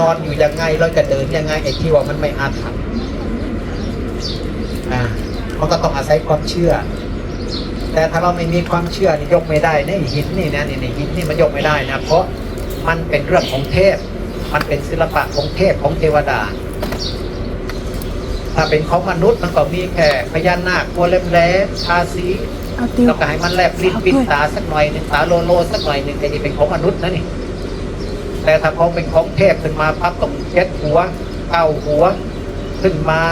นอนอยู่ยังไงเราจะเดินยังไงไอ้ที่ว่ามันไม่อาถรรพ์อ่ามันก็ต้องอาศัยความเชื่อ แต่ถ้าเราไม่มีความเชื่อนี่ยกไม่ได้เนี่ยหินนี่นะนี่นี่หินนี่มันยกไม่ได้นะเพราะมันเป็นเรื่องของเทพ มันเป็นศิลปะของเทพของเทวดา ถ้าเป็นของมนุษย์มันก็มีแค่พญานาคตัวเล็มแหลมทาสีเอาติวแล้วก็ให้มันแลบลิ้นปิ้นตาสักหน่อยหนึ่งตาโลโลสักหน่อยหนึ่งไอ้นี่เป็นของมนุษย์นะนี่ แต่ถ้าเขาเป็นของเทพขึ้นมาปั๊บต้องเช็ดหัวเก้าหัวขึ้นมา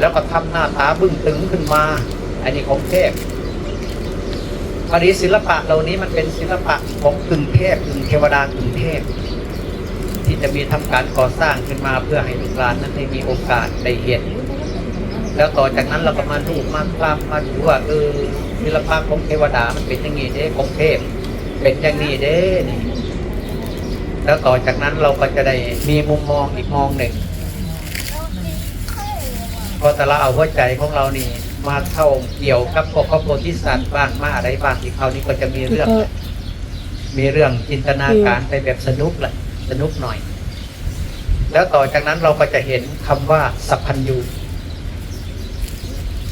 แล้วก็ทำหน้าตาบึ้งตึงขึ้นมา อันนี้ของเทพพอดีศิลปะเหล่านี้มันเป็นศิลปะของกึ่งเทพกึ่งเทวดากึ่งเทพที่จะมีทำการก่อสร้างขึ้นมาเพื่อให้ลูกหลานนั้นได้มีโอกาสได้เห็นแล้วต่อจากนั้นเราก็มาดูมาคลำมาดูว่าเออศิลปะของเทวดามันเป็นอย่างนี้เด้ของเทพเป็นอย่างนี้เด้นี่ แล้วต่อจากนั้นเราก็จะได้มีมุมมองอีกมองหนึ่งพอแต่เราเอาหัวใจของเรานี่มาเข้าเกี่ยวกับพวกครอบครัวที่สัตว์บ้างมาอะไรบ้างที่เขานี่ก็จะมีเรื่อง มีเรื่องจินตนาการไปแบบสนุกแหละสนุกหน่อย แล้วต่อจากนั้นเราก็จะเห็นคำว่าสัพพัญญู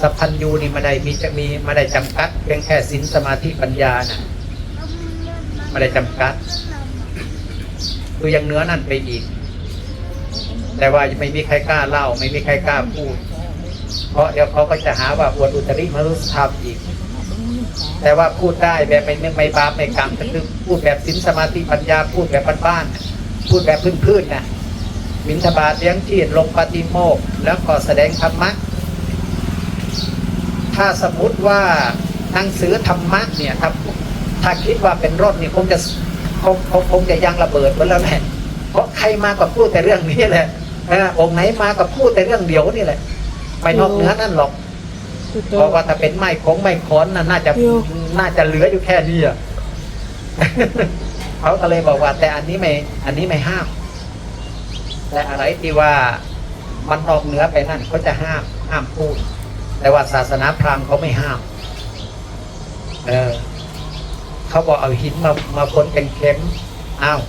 สัพพัญญูนี่ไม่ได้มีจะมีไม่ได้จำกัดเพียงแค่ศีลสมาธิปัญญานะไม่ได้จำกัด คือยังเนื้อนั่นไปอีก แต่ว่าไม่มีใครกล้าเล่า ไม่มีใครกล้าพูด เพราะเดี๋ยวเขาก็จะหาว่าอวดอุตริมนุษยธรรมอีก แต่ว่าพูดได้แบบไม่ไม่บาปไม่กรรมก็คือพูดแบบสินสมาธิปัญญาพูดแบบบ้านๆน่ะพูดแบบพื้นๆนะบิณฑบาตเลี้ยงชีพลงปฏิโมกแล้วก็แสดงธรรมะถ้าสมมติว่าหนังสือธรรมะเนี่ยครับ ถ้าคิดว่าเป็นรถเนี่ยคงจะ คงคงคงจะยังระเบิดไปแล้วแหละเพราะใครมาก็พูดแต่เรื่องนี้แหละเออองค์ไหนมาก็พูดแต่เรื่องเดียวนี่แหละ ไม่นอกเหนือนั่นหรอกเพราะว่าถ้าเป็นไม้ของไม้ค้อนน่ะน่าจะเดี๋ยวน่าจะเหลืออยู่แค่นี้อะเขาก็เลยบอกว่า แต่อันนี้ไม่อันนี้ไม่ห้ามแต่อะไรที่ว่ามันออกเหนือไปนั่นเขาจะห้ามห้ามพูด แต่ว่าศาสนาพราหมณ์เขาไม่ห้าม เออ เขาบอกเอาหินมามาพ้นเป็นเข็มอ้าว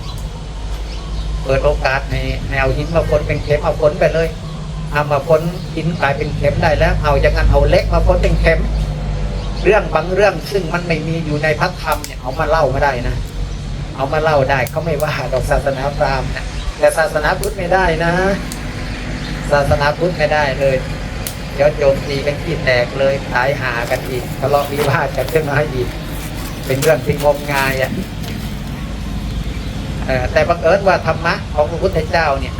เปิดโอกาสให้ให้เอาหินมาพ้นเป็นเข็มเอาพ้นไปเลยเอามาพ้นหินกลายเป็นเข็มได้แล้ว เอาอย่างนั้นเอาเล็กมาพ้นเป็นเข็ม เรื่องบางเรื่องซึ่งมันไม่มีอยู่ในพระธรรมเนี่ยเอามาเล่าไม่ได้นะเอามาเล่าได้เขาไม่ว่าดอกศาสนาพราหมณ์นะแต่ศาสนาพุทธไม่ได้นะ ศาสนาพุทธไม่ได้เลยเดี๋ยวโจมตีกันขี้แตกเลยตายหากันอีกทะเลาะวิวาทกันขึ้นมาอีก เป็นเรื่องที่งมงายอะแต่บังเอิญว่าธรรมะของพระพุทธเจ้าเนี่ย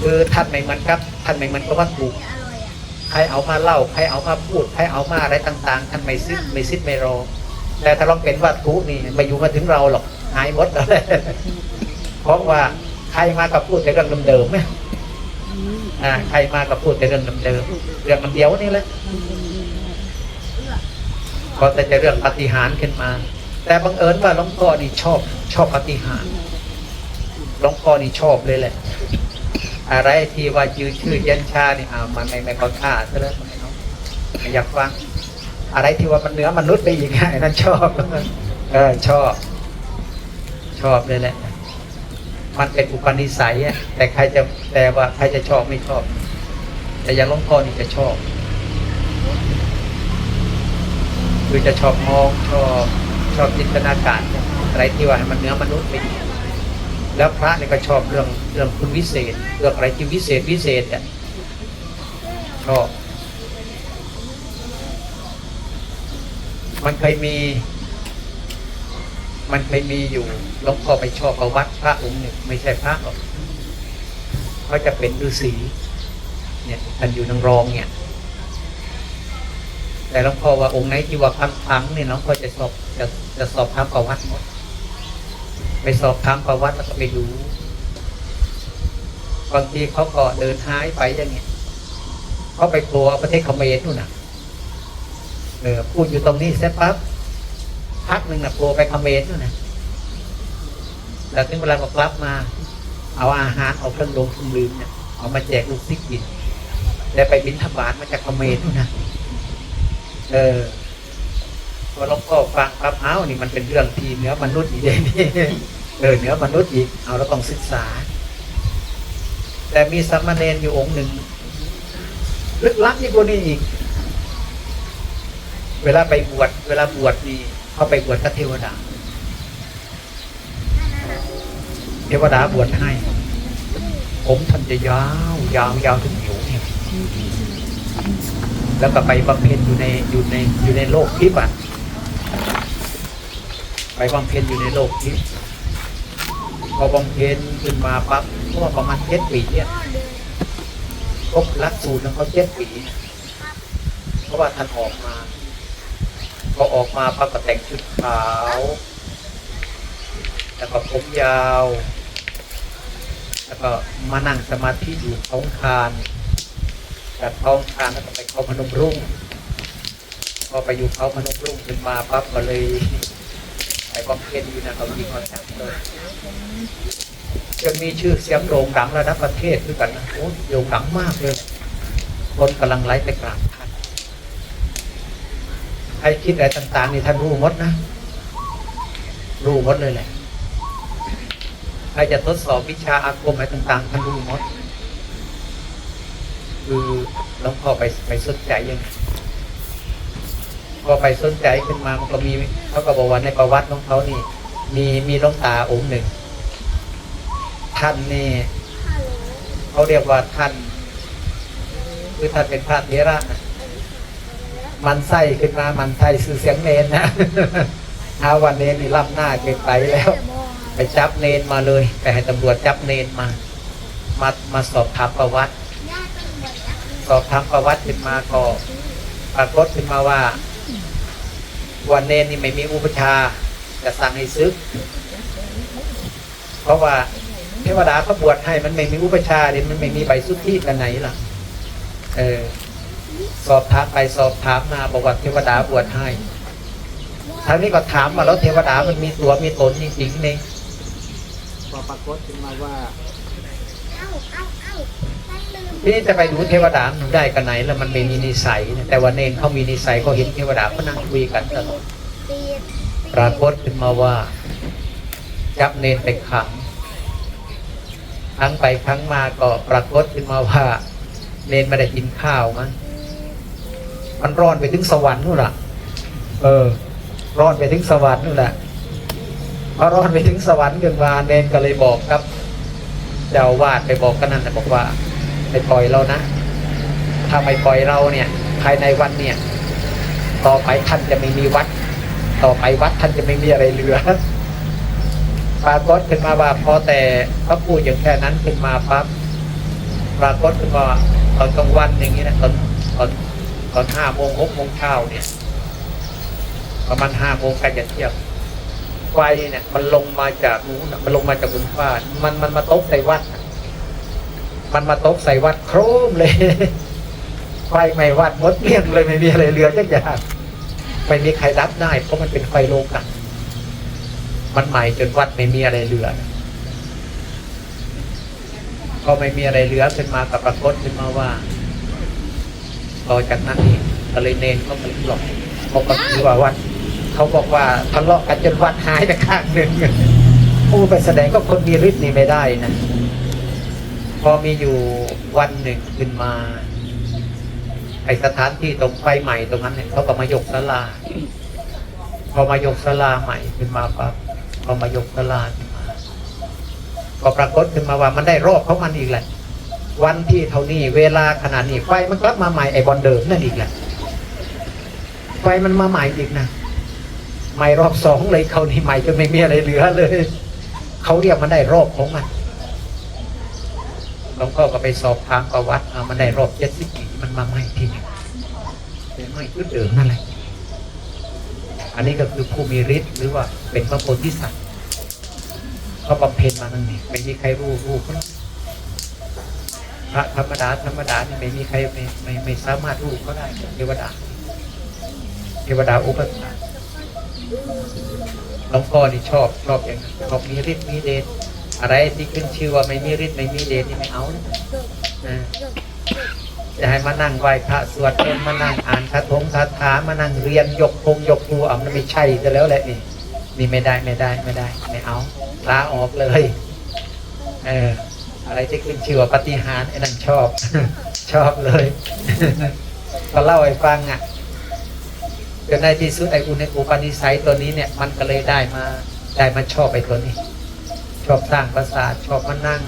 คือท่านไม่เหมือนกับท่านไม่เหมือนกับวัตถุใครเอามาเล่าใครเอามาพูดใครเอามาอะไรต่าง ๆ ท่านไม่ซิดไม่ซิดไม่รอ แต่ถ้าลองเป็นวัตถุนี่ไม่อยู่มาถึงเราหรอกหายหมดเลยเพราะว่าใครมากับพูดแต่เรื่องเดิมๆไหมอ่าใครมากับพูดแต่เรื่องเดิมๆเรื่องมันเดียวนี่แหละ ก็แต่จะเรื่องปฏิหารขึ้นมา แต่บังเอิญว่าหลวงพ่อนี่ชอบชอบปฏิหารหลวงพ่อนี่ชอบเลยแหละ อะไรที่ว่าชื่อชื่อเย็นชาเนี่ยอ่ามันไม่ไม่ค่อยค่าซะแล้วไม่เอาไม่อยากฟังอะไรที่ว่ามันเหนือมนุษย์ไปอีกไงนั่นชอบเออชอบ ชอบเลยแหละ มันเป็นอุปนิสัยแต่ใครจะแต่ว่าใครจะชอบไม่ชอบ แต่อยังหลวงพ่อนี่จะชอบ คือจะชอบมองชอบชอบจินตนาการอะไรที่ว่าให้มันเนื้อมนุษย์ไปอีกแล้วพระเนี่ยก็ชอบเรื่องเรื่องคุณวิเศษเรื่องอะไรที่วิเศษวิเศษเนี่ยชอบมันเคยมี มันเคยมีอยู่หลวงพ่อไปชอบประวัติพระองค์หนึ่งไม่ใช่พระหรอกเขาจะเป็นฤาษีเนี่ยท่านอยู่นางรองเนี่ย แต่หลวงพ่อว่าองค์ไหนที่ว่าพังๆเนี่ยหลวงพ่อจะสอบจะจะสอบถามประวัติหมดไปสอบถามประวัติแล้วก็ไปดูบางทีเขาก็เดินหายไปอย่างเงี้ยเขาไปกลัวประเทศเขมรนู่นน่ะเออพูดอยู่ตรงนี้เสร็จปั๊บพักหนึ่งน่ะกลัวไปเขมรนู่นน่ะแล้วถึงเวลาก็กลับมา เอาอาหารเอาเครื่องดมเครื่องดื่มเนี่ยเอามาแจกลูกศิษย์กิน แล้วไปบินทบาทมาจากเขมรนู่นน่ะ เออพอหลวงพ่อฟังปั๊บเอ้านี่มันเป็นเรื่องที่เหนือมนุษย์อีกเลยนี่เออเหนือมนุษย์อีกเอาเราต้องศึกษา แต่มีสามเณรอยู่องค์หนึ่งลึกลับยิ่งกว่านี้อีก เวลาไปบวชเวลาบวชนี่เขาไปบวชกับเทวดา เทวดาบวชให้ ผมท่านจะยาวยาวยาวถึงหิวเนี่ย แล้วก็ไปบำเพ็ญอยู่ในอยู่ในอยู่ในโลกทิพย์อะไปบำเพ็ญอยู่ในโลกทิพย์พอบำเพ็ญขึ้นมาปั๊บก็ประมาณเจ็ดปีเนี่ยครบลักสูตรแล้วเขาเจ็ดปีเพราะว่าท่านออกมาพอออกมาปั๊บก็แต่งชุดขาวแล้วก็ผมยาว แล้วก็มานั่งสมาธิอยู่ท้องคาน จากท้องคานแล้วก็ไปเขาพนมรุ่งพอไปอยู่เขาพนมรุ่งขึ้นมาปั๊บก็เลยไปบำเพ็ญอยู่นะเขายิงมาจับเลยจนมีชื่อเสียงโด่งดังระดับประเทศด้วยกันนะโอ้ยโด่งดังมากเลย คนกำลังไล่ไปกราบท่านใครคิดอะไรต่างๆนี่ท่านรู้หมดนะ รู้หมดเลยแหละใครจะทดสอบวิชาอาคมอะไรต่างๆท่านรู้หมด คือหลวงพ่อไปไปสนใจยังพอไปสนใจขึ้นมามันก็มีเขาก็บอกว่าในประวัติของเขานี่ มีมีหลวงตาองค์หนึ่ง ท่านนี่เขาเรียกว่าท่าน คือท่านเป็นพระเถระมันไส้ขึ้นมามันไส้สื่อเสียงเนนนะอาวันเนนนี่รับหน้าเกินไปแล้ว ไปจับเนนมาเลย ไปให้ตำรวจจับเนนมา มามาสอบถามประวัติ สอบถามประวัติขึ้นมาก็ปรากฏขึ้นมาว่า วันเนนนี่ไม่มีอุปชาจะสั่งให้ซึก เพราะว่าเทวดาเขาบวชให้มันไม่มีอุปชาดิมันไม่มีใบสุทธิกันไหนล่ะ เออ สอบถามไปสอบถามมาบอกว่าเทวดาบวชให้ทางนี้ก็ถามมาแล้วเทวดามันมีตัวมีตนจริงๆนี่พอปรากฏขึ้นมาว่า นี้จะไปดูเทวดามันได้กันไหนแล้วมันไม่มีนิสัยนะแต่ว่าเนนเขามีนิสัยเขาเห็นเทวดาเขานั่งคุยกันตลอดปรากฏขึ้นมาว่า จับเนนไปขังครั้งไปครั้งมาก็ปรากฏขึ้นมาว่า เนนไม่ได้กินข้าวมั้งมันร้อนไปถึงสวรรค์นู่นล่ะเออ ร้อนไปถึงสวรรค์นู่นแหละพอร้อนไปถึงสวรรค์ขึ้นมาเนนก็เลยบอกครับ เจ้าอาวาดไปบอกกันนั่นนะบอกว่า ไปปล่อยเรานะ ถ้าไม่ปล่อยเราเนี่ยภายในวันเนี่ย ต่อไปท่านจะไม่มีวัด ต่อไปวัดท่านจะไม่มีอะไรเหลือปรากฏขึ้นมาว่าพอแต่พระพูดอย่างแค่นั้นขึ้นมาปั๊บปรากฏขึ้นมาตอนกลางวันอย่างนี้นะตอนตอนตอนห้าโมงหกโมงเช้าเนี่ยประมาณห้าโมงใกล้จะเที่ยงไฟเนี่ย มันลงมาจากนู้นนะมันลงมาจากบนฟ้ามันมันมาตกใส่วัดนะ มันมาตกใส่วัดโครมเลยไฟไหม้วัดหมดเลี้ยงเลยไม่มีอะไรเหลือจักอย่างไม่มีใครรับได้ เพราะมันเป็นไฟโลกันมันไหม้จนวัดไม่มีอะไรเหลือพอไม่มีอะไรเหลือขึ้นมากับปรากฏขึ้นมาว่าต่อจากนั้นนี่ก็เลยเนนก็ไปหลอกปกติว่าวัดเขาบอกว่าทะเลาะกันจนวัดหายไปข้างหนึ่งผู้ไปแสดงก็คนมีฤทธิ์นี่ไม่ได้นะ พอมีอยู่วันหนึ่งขึ้นมา ไอสถานที่ตรงไฟใหม่ตรงนั้นเนี่ยเขาก็มายกศาลา พอมายกศาลาใหม่ขึ้นมาปั๊บพอมายกศาลาขึ้นมา ก็ปรากฏขึ้นมาว่ามันได้รอบของมันอีกแหละ วันที่เท่านี้เวลาขนาดนี้ไฟมันกลับมาใหม่ไอบอลเดิมนั่นอีกแหละไฟมันมาใหม่อีกนะใหม่รอบสองเลยเขานี่ใหม่จนไม่มีอะไรเหลือเลยเขาเรียกมันได้รอบของมัน หลวงพ่อก็ไปสอบถามประวัติอ่ามันได้รอบเจ็ดสิบปีมันมาใหม่ที่นี่เป็นใหม่ขึ้นเดิมนั่นแหละอันนี้ก็คือผู้มีฤทธิ์หรือว่าเป็นพระโพธิสัตว์เขาบำเพ็ญมานั่นนี่ไม่มีใครรู้รู้เขาหรอกพระธรรมดาธรรมดานี่ไม่มีใครไม่ไม่ไม่สามารถรู้เขาได้เทวดาเทวดาอุปถัมภ์หลวงพ่อนี่ชอบชอบอย่างชอบมีฤทธิ์มีเดช อะไรที่ขึ้นชื่อว่าไม่มีฤทธิ์ไม่มีเดชนี่ไม่เอานะจะให้มานั่งไหว้พระสวดมนต์มานั่งอ่านคาถงคาถามานั่งเรียนยกพงยกตัวมันไม่ใช่จะแล้วแหละนี่นี่ไม่ได้ไม่ได้ไม่ได้ ไม่เอาลาออกเลยเอออะไรที่ขึ้นชื่อว่าปฏิหารไอ้นั่นชอบ ชอบเลยก็เล่าให้ฟังอะจนในที่สุดไอ้อุณหภูมิปนิสัยตัวนี้เนี่ย มันก็เลยได้มาได้มาชอบไปตัวนี้ ชอบสร้างปราสาทชอบมานั่ง